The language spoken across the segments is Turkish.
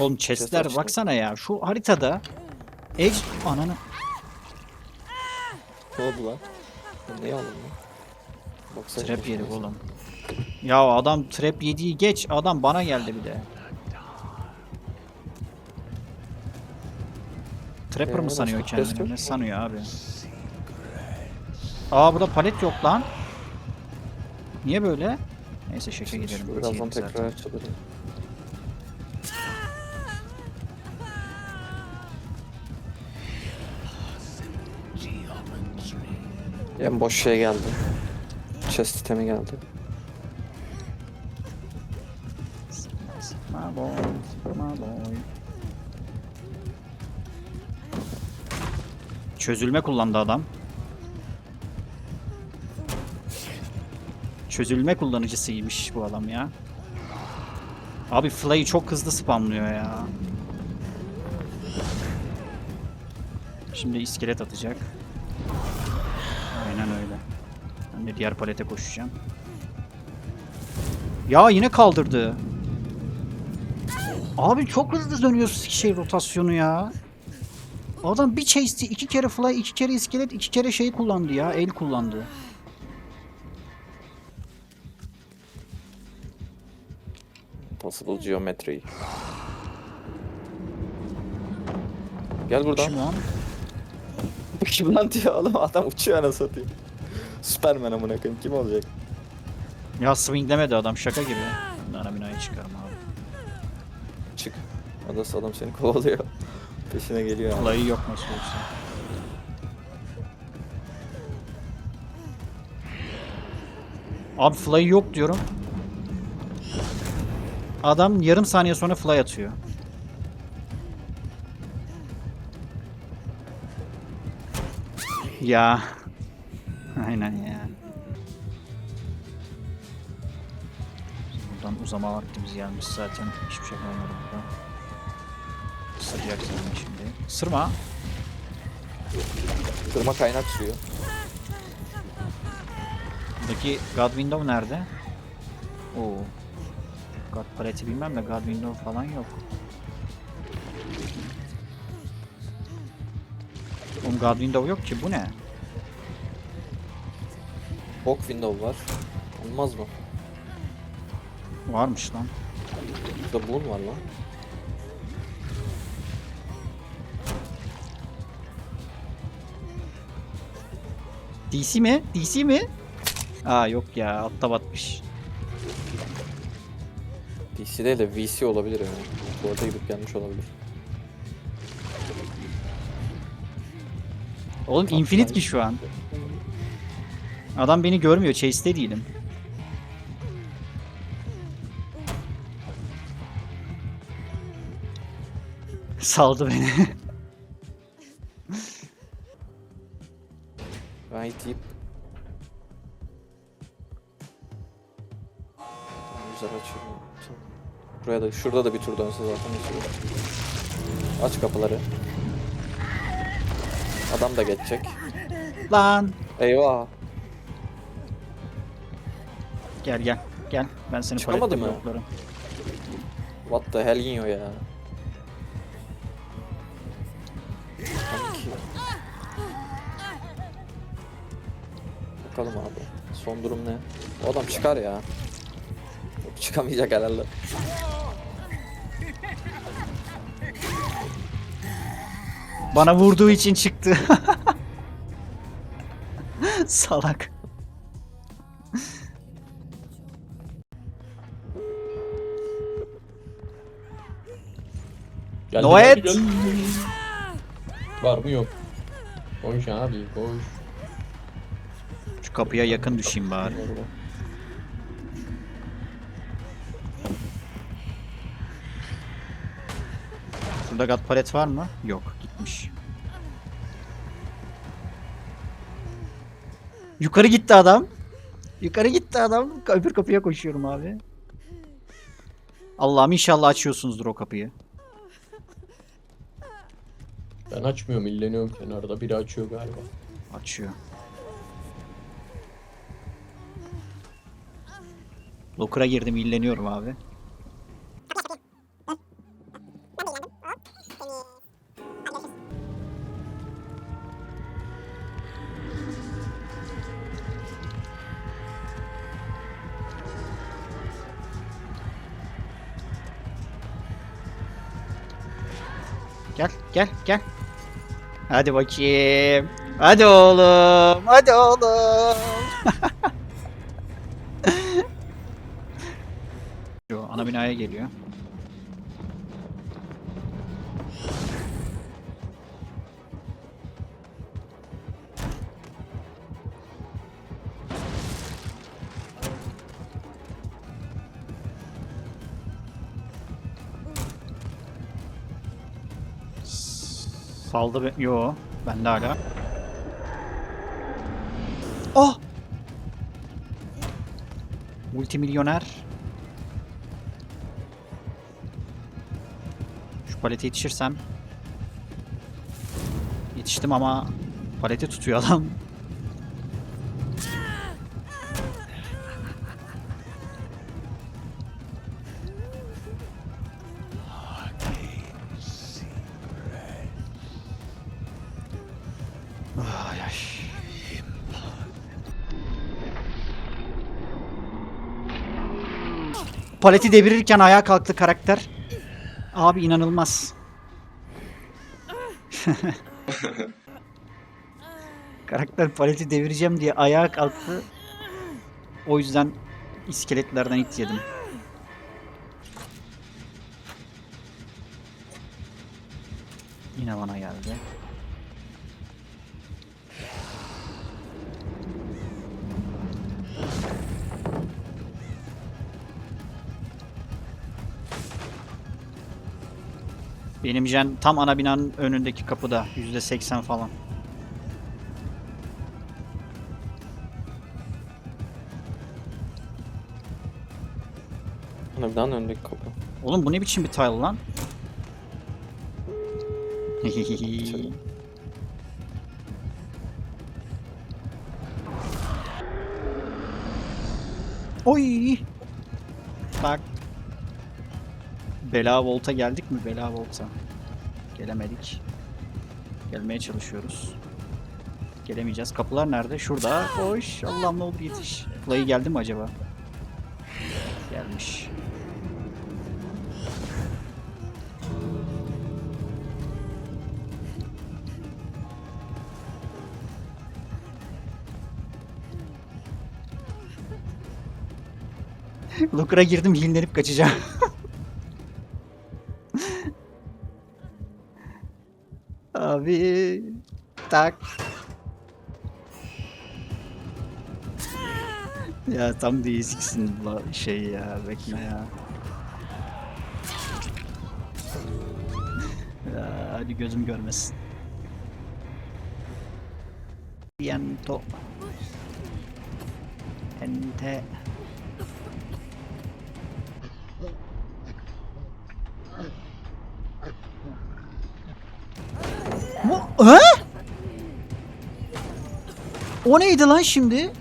Oğlum Chest chestler açtım. baksana ya. Şu haritada Edge ananı Ne oldu lan? Ben neyi lan? Baksana trap yedik baksana. oğlum. Ya adam trap yediği geç. Adam bana geldi bir de. Trapper Ee, mı sanıyor kendini? yok Ne mu? sanıyor abi? Aa burada palet yok lan. Niye böyle? Neyse şaka gidelim. Birazdan tekrar açılır. En boş şey geldi. Chest sistemi geldi. My boy, my boy. Çözülme kullandı adam. Çözülme kullanıcısıymış bu adam ya. Abi Fly'ı çok hızlı spamlıyor ya. Şimdi iskelet atacak. Aynen öyle. Ben de diğer palete koşacağım. Ya yine kaldırdı. Abi çok hızlı dönüyor şey rotasyonu ya. Adam bir chase'ti, iki kere fly, iki kere iskelet, iki kere şey kullandı ya, el kullandı. Possible geometry. Gel buradan. Lan? Kim lan diyor oğlum adam uçuyor anasını satayım. Superman amına koyayım kim olacak? Ya swinglemedi adam şaka gibi. Nana binayı çıkarım abi. Çık. Adası adam seni kovalıyor. Peşine geliyor abi. Fly'ı yok nasıl olsa. Abi fly yok diyorum. Adam yarım saniye sonra fly atıyor. Ya. Aynen ya. Buradan uzama vaktimiz gelmiş zaten. Hiçbir şey kalmadı burada. Sıracak seni şimdi. Sırma. Kırma kaynak suyu. Buradaki God Window nerede? Oo. God paleti bilmem de God Window falan yok. Oğlum God Window yok ki bu ne? Bok window var. Olmaz mı? Varmış lan. Burada boon var lan. DC mi? DC mi? Aa yok ya altta batmış. DC değil de VC olabilir yani. Bu arada gidip gelmiş olabilir. Oğlum Tatlı. infinite ki şu an. Adam beni görmüyor. Chase'te değilim. Saldı beni. Ben iteyip Tamam, güzel açıyorum. Buraya da şurada da bir tur dönse zaten. Aç kapıları. Adam da geçecek. Lan. Eyvah. Gel gel. Gel. Ben seni Çıkamadı mı? bloklarım. What the hell yiyor ya. Bakalım abi. Son durum ne? O adam çıkar ya. Çıkamayacak herhalde. Bana vurduğu için çıktı. Salak. Geldi, Noet! Var mı yok. Koş abi koş. Şu kapıya yakın düşeyim bari. Şurada gat palet var mı? Yok. Gitmiş. Yukarı gitti adam. Yukarı gitti adam. Öbür kapıya koşuyorum abi. Allah'ım inşallah açıyorsunuzdur o kapıyı. Ben açmıyorum illeniyorum kenarda biri açıyor galiba. Açıyor. Locker'a girdim illeniyorum abi. Gel gel. Hadi bakayım. Hadi oğlum. Hadi oğlum. Yo, ana binaya geliyor. Saldı be. Yo. Bende hala. Oh! Multimilyoner. Şu palete yetişirsem. Yetiştim ama paleti tutuyor adam. Paleti devirirken ayağa kalktı karakter. Abi inanılmaz. karakter paleti devireceğim diye ayağa kalktı. O yüzden iskeletlerden it yedim. Benim jen tam ana binanın önündeki kapıda. %80 falan. Harbiden öndeki kapı. Oğlum bu ne biçim bir tile lan? Oy! Bak. Bela Volt'a geldik mi? Bela Volt'a. Gelemedik. Gelmeye çalışıyoruz. Gelemeyeceğiz. Kapılar nerede? Şurada. Koş. Allah'ım ne olur yetiş. Fly geldi mi acaba? Gelmiş. Looker'a girdim hilinlenip kaçacağım. tak. Ya tam değişiksin la şey ya bekle ya. ya hadi gözüm görmesin. Viento. Ente. Bu He? O neydi lan şimdi?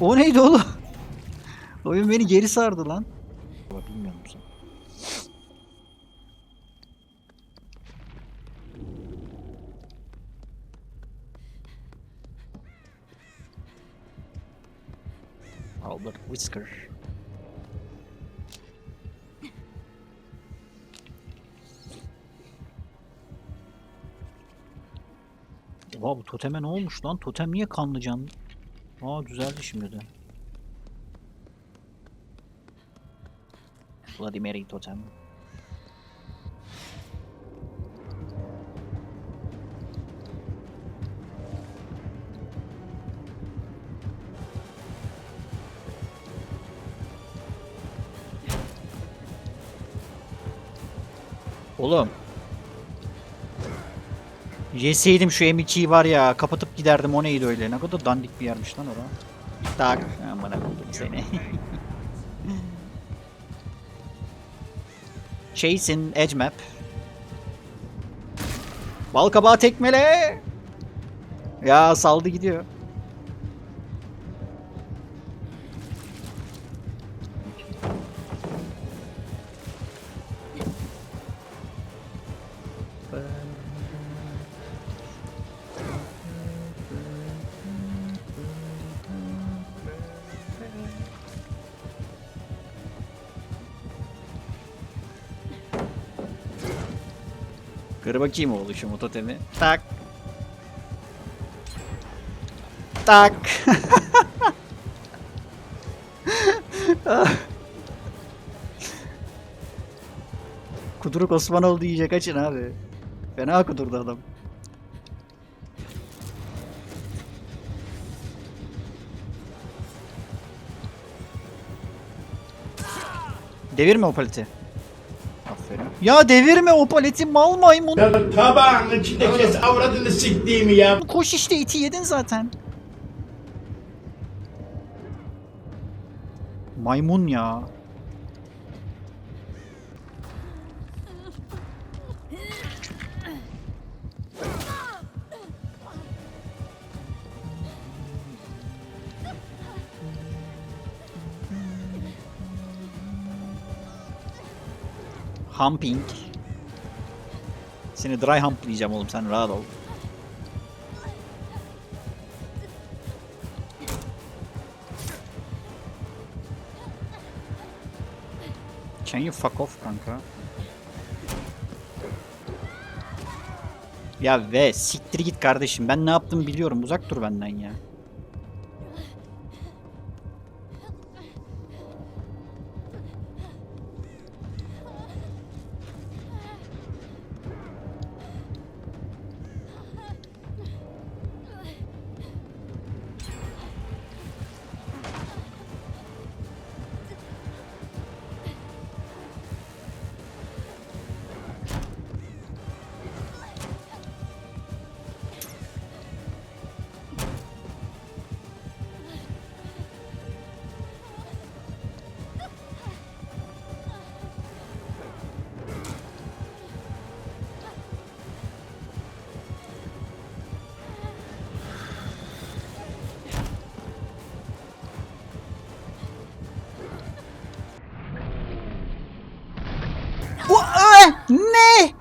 O neydi oğlum? Oyun beni geri sardı lan. Albert Whisker. Oha bu toteme ne olmuş lan? Totem niye kanlı can? Aa düzeldi şimdi de. Vladimir totem. Oğlum. Yeseydim şu M2'yi var ya kapatıp giderdim o neydi öyle ne kadar dandik bir yermiş lan orası. Tak amına koydum seni. Chase'in edge map. Balkabağı tekmele. Ya saldı gidiyor. Kır bakayım oğlu şu mototemi. Tak. Tak. Kudruk Osmanoğlu diyecek açın abi. Fena kudurdu adam. Devirme o paleti. Aferin. Ya devirme o paleti mal maymun. Ya tabağın içinde kes avradını siktiğimi ya. Koş işte iti yedin zaten. Maymun ya. Humping. Seni dry hump diyeceğim oğlum sen rahat ol. Can you fuck off kanka? Ya ve siktir git kardeşim. Ben ne yaptığımı biliyorum. Uzak dur benden ya. Bu Aa! ne?